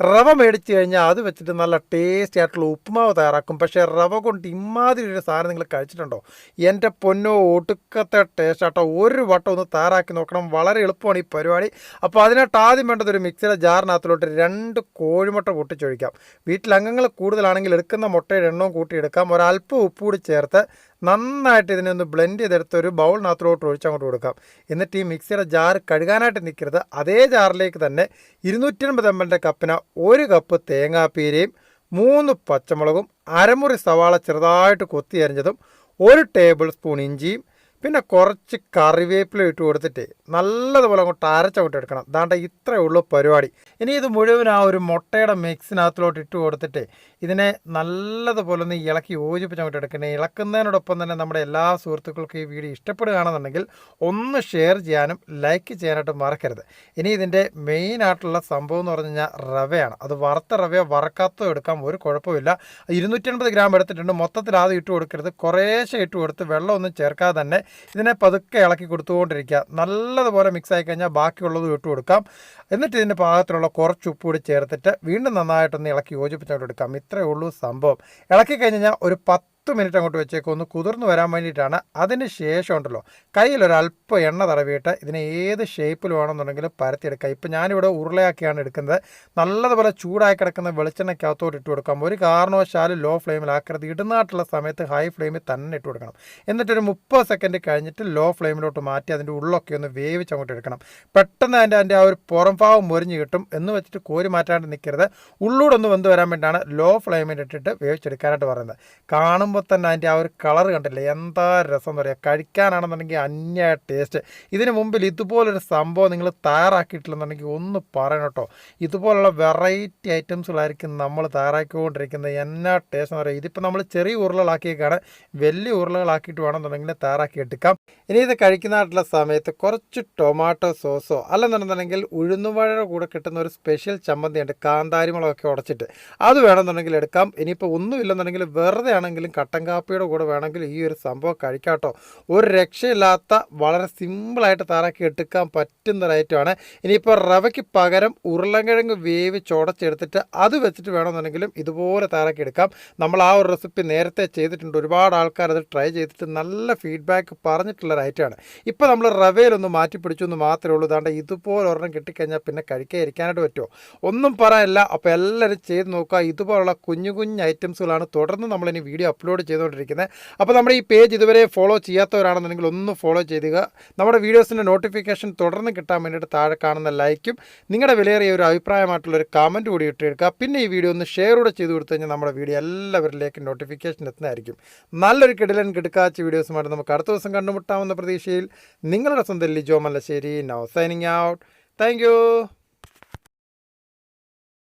റവ മേടിച്ച് കഴിഞ്ഞാൽ അത് വെച്ചിട്ട് നല്ല ടേസ്റ്റി ആയിട്ടുള്ള ഉപ്പുമാവ് തയ്യാറാക്കും. പക്ഷേ റവ കൊണ്ട് ഇമാതിരി ഒരു സാധനം നിങ്ങൾ കഴിച്ചിട്ടുണ്ടോ? എന്റെ പൊന്നോ ഒടുക്കത്തെ ടേസ്റ്റ് ആട്ടോ. ഒരു വട്ടം ഒന്ന് തയ്യാറാക്കി നോക്കണം. വളരെ എളുപ്പമാണ് ഈ പരിപാടി. അപ്പോൾ അതിനായിട്ട് ആദ്യം വേണ്ടത് ഒരു മിക്സിയുടെ ജാറിനകത്തിലോട്ട് രണ്ട് കോഴിമുട്ട പൊട്ടിച്ചൊഴിക്കാം. വീട്ടിൽ അംഗങ്ങൾ കൂടുതലാണെങ്കിൽ എടുക്കുന്ന മുട്ടയുടെ എണ്ണവും കൂട്ടിയെടുക്കാം ഒരല്പം ഉപ്പ് കൂടി ചേർത്ത് നന്നായിട്ട് ഇതിനെ ഒന്ന് ബ്ലെൻഡ് ചെയ്തെടുത്ത് ഒരു ബൗളിനകത്തോട്ട് ഒഴിച്ചങ്ങോട്ട് കൊടുക്കാം. എന്നിട്ട് ഈ മിക്സിയുടെ ജാർ കഴുകാനായിട്ട് നിൽക്കരുത്. അതേ ജാറിലേക്ക് തന്നെ ഇരുന്നൂറ്റി അൻപത് എം എല്ലിന്റെ കപ്പിന് ഒരു കപ്പ് തേങ്ങാപ്പീരയും മൂന്ന് പച്ചമുളകും അരമുറി സവാള ചെറുതായിട്ട് കൊത്തി അരിഞ്ഞതും ഒരു ടേബിൾ സ്പൂൺ ഇഞ്ചിയും പിന്നെ കുറച്ച് കറിവേപ്പില ഇട്ട് കൊടുത്തിട്ട് നല്ലതുപോലെ അങ്ങോട്ട് അരച്ചങ്ങോട്ട് എടുക്കണം. ദാണ്ട ഇത്രയേ ഉള്ളൂ പരിപാടി. ഇനി ഇത് മുഴുവൻ ആ ഒരു മുട്ടയുടെ മിക്സിനകത്തിലോട്ട് ഇട്ട് കൊടുത്തിട്ട് ഇതിനെ നല്ലതുപോലെ ഒന്ന് ഇളക്കി യോജിപ്പിച്ചങ്ങോട്ട് എടുക്കണേ. ഇളക്കുന്നതിനോടൊപ്പം തന്നെ നമ്മുടെ എല്ലാ സുഹൃത്തുക്കൾക്കും ഈ വീഡിയോ ഇഷ്ടപ്പെടുകയാണെന്നുണ്ടെങ്കിൽ ഒന്ന് ഷെയർ ചെയ്യാനും ലൈക്ക് ചെയ്യാനായിട്ട് മറക്കരുത്. ഇനി ഇതിന്റെ മെയിൻ ആയിട്ടുള്ള സംഭവം എന്ന് പറഞ്ഞു കഴിഞ്ഞാൽ റവയാണ്. അത് വറുത്ത റവയോ വറക്കാത്തോ എടുക്കാം ഒരു കുഴപ്പമില്ല ഇരുന്നൂറ്റി ഗ്രാം എടുത്തിട്ടുണ്ട്. മൊത്തത്തിൽ ആദ്യം ഇട്ട് കൊടുക്കരുത്. കുറേശ്ശെ ഇട്ട് കൊടുത്ത് വെള്ളമൊന്നും ചേർക്കാതെ തന്നെ ഇതിനെ പതുക്കെ ഇളക്കി കൊടുത്തുകൊണ്ടിരിക്കുക. നല്ലതുപോലെ മിക്സ് ആയി കഴിഞ്ഞാൽ ബാക്കിയുള്ളത് ഇട്ട് കൊടുക്കാം. എന്നിട്ട് ഇതിന്റെ പാകത്തിലുള്ള കുറച്ച് ഉപ്പ് കൂടി ചേർത്തിട്ട് വീണ്ടും നന്നായിട്ടൊന്ന് ഇളക്കി യോജിപ്പിച്ചുകൊണ്ട് എടുക്കാം. ഇത്രയേ ഉള്ളൂ സംഭവം. ഇളക്കി കഴിഞ്ഞാൽ ഒരു പത്ത് മിനിറ്റ് അങ്ങോട്ട് വെച്ചേക്കും ഒന്ന് കുതിർന്ന് വരാൻ വേണ്ടിയിട്ടാണ്. അതിന് ശേഷം ഉണ്ടല്ലോ അല്പം എണ്ണ തടവിയിട്ട് ഇതിനെ ഏത് ഷേപ്പിൽ വേണമെന്നുണ്ടെങ്കിലും പരത്തിയെടുക്കുക. ഇപ്പം ഞാനിവിടെ ഉരുളയാക്കിയാണ് എടുക്കുന്നത്. നല്ലതുപോലെ ചൂടായി കിടക്കുന്ന വെളിച്ചെണ്ണയ്ക്കകത്തോട്ട് ഇട്ട് കൊടുക്കാം. ഒരു കാരണവശാലും ലോ ഫ്ലെയിമിൽ ഫ്ലെയിമിലാക്കരുത് ഇടുന്നാട്ടുള്ള സമയത്ത് ഹൈ ഫ്ലെയിമിൽ തന്നെ ഇട്ട് കൊടുക്കണം. എന്നിട്ടൊരു മുപ്പത് സെക്കൻഡ് കഴിഞ്ഞിട്ട് ലോ ഫ്ലെയിമിലോട്ട് മാറ്റി അതിന്റെ ഉള്ളൊക്കെ ഒന്ന് വേവിച്ച് അങ്ങോട്ട് എടുക്കണം. പെട്ടെന്ന് അതിന്റെ അതിന്റെ ആ ഒരു പുറം ഭാവം മുരിഞ്ഞ് കിട്ടും. എന്ന് വെച്ചിട്ട് കോരി മാറ്റാണ്ട് നിൽക്കരുത്. ഉള്ളൂടൊന്ന് വെന്ത് വരാൻ വേണ്ടിയാണ് ലോ ഫ്ലെയിമിൽ ഇട്ടിട്ട് വേവിച്ചെടുക്കാനായിട്ട് പറയുന്നത്. കാണുമ്പോൾ തന്നെ അതിന്റെ ആ ഒരു കളർ കണ്ടില്ലേ? എന്താ രസം എന്ന് പറയുക കഴിക്കാനാണെന്നുണ്ടെങ്കിൽ അന്യ ടേസ്റ്റ് ഇതിന് മുമ്പിൽ ഇതുപോലൊരു സംഭവം നിങ്ങൾ തയ്യാറാക്കിയിട്ടില്ലെന്നുണ്ടെങ്കിൽ ഒന്ന് പറയണം കേട്ടോ. ഇതുപോലുള്ള വെറൈറ്റി ഐറ്റംസുകളായിരിക്കും നമ്മൾ തയ്യാറാക്കിക്കൊണ്ടിരിക്കുന്നത്. എന്നാ ടേസ്റ്റ് എന്ന് പറയുക? ഇതിപ്പോൾ നമ്മൾ ചെറിയ ഉരുളകളാക്കിയേക്കാണ്. വലിയ ഉരുളകളാക്കിയിട്ട് വേണമെന്നുണ്ടെങ്കിൽ തയ്യാറാക്കി എടുക്കാം ഇനി ഇത് കഴിക്കുന്നതായിട്ടുള്ള സമയത്ത് കുറച്ച് ടൊമാറ്റോ സോസോ അല്ലെന്നുണ്ടെന്നുണ്ടെങ്കിൽ ഉഴുന്നുവഴയുടെ കൂടെ കിട്ടുന്ന ഒരു സ്പെഷ്യൽ ചമ്മന്തിയുണ്ട്. കാന്താരിമുളകൊക്കെ ഉടച്ചിട്ട്. അത് വേണമെന്നുണ്ടെങ്കിൽ എടുക്കാം. ഇനിയിപ്പോൾ ഒന്നുമില്ലെന്നുണ്ടെങ്കിൽ വെറുതെ ആണെങ്കിലും കട്ടൻ കാപ്പിയുടെ കൂടെ വേണമെങ്കിൽ ഈ ഒരു സംഭവം കഴിക്കാട്ടോ. ഒരു രക്ഷയില്ലാത്ത വളരെ സിമ്പിളായിട്ട് താറാക്കി എടുക്കാൻ പറ്റുന്ന ഒരു ഐറ്റമാണ് ഇനിയിപ്പോൾ റവയ്ക്ക് പകരം ഉരുളക്കിഴങ്ങ് വേവി ഉടച്ചെടുത്തിട്ട് അത് വെച്ചിട്ട് വേണമെന്നുണ്ടെങ്കിലും ഇതുപോലെ താറാക്കി എടുക്കാം. നമ്മൾ ആ ഒരു റെസിപ്പി നേരത്തെ ചെയ്തിട്ടുണ്ട്. ഒരുപാട് ആൾക്കാർ അത് ട്രൈ ചെയ്തിട്ട് നല്ല ഫീഡ്ബാക്ക് പറഞ്ഞിട്ടുള്ള ഒരു ഐറ്റമാണ് ഇപ്പോൾ നമ്മൾ റവയിലൊന്ന് മാറ്റി പിടിച്ചു എന്ന് മാത്രമേ ഉള്ളൂ. അതാണ്ട് ഇതുപോലെ ഒരെണ്ണം കിട്ടിക്കഴിഞ്ഞാൽ പിന്നെ കഴിക്കാൻ ഇരിക്കാനായിട്ട് പറ്റുമോ? ഒന്നും പറയാനില്ല. അപ്പോൾ എല്ലാവരും ചെയ്ത് നോക്കുക. ഇതുപോലുള്ള കുഞ്ഞു കുഞ്ഞു ഐറ്റംസുകളാണ് തുടർന്ന് നമ്മളിനി വീഡിയോ അപ്ലോഡ് ചെയ്തുകൊണ്ടിരിക്കുന്നത്. അപ്പോൾ നമ്മുടെ ഈ പേജ് ഇതുവരെ ഫോളോ ചെയ്യാത്തവരാണെന്നുണ്ടെങ്കിൽ ഒന്ന് ഫോളോ ചെയ്യുക നമ്മുടെ വീഡിയോസിന്റെ നോട്ടിഫിക്കേഷൻ തുടർന്ന് കിട്ടാൻ വേണ്ടിയിട്ട് താഴെ കാണുന്ന ലൈക്കും നിങ്ങളുടെ വിലയേറിയ ഒരു അഭിപ്രായമായിട്ടുള്ള ഒരു കമന്റ് കൂടി ഇട്ടെടുക്കുക പിന്നെ ഈ വീഡിയോ ഒന്ന് ഷെയർ കൂടെ ചെയ്ത് കൊടുത്തു കഴിഞ്ഞാൽ നമ്മുടെ വീഡിയോ എല്ലാവരിലേക്കും നോട്ടിഫിക്കേഷൻ എത്തുന്നതായിരിക്കും. നല്ലൊരു കിടിലൻ കിടക്കാച്ച വീഡിയോസുമായിട്ട് നമുക്ക് അടുത്ത ദിവസം കണ്ടുമുട്ടാമെന്ന പ്രതീക്ഷയിൽ നിങ്ങളുടെ സ്വന്തം Lijo Mallassery now signing out thank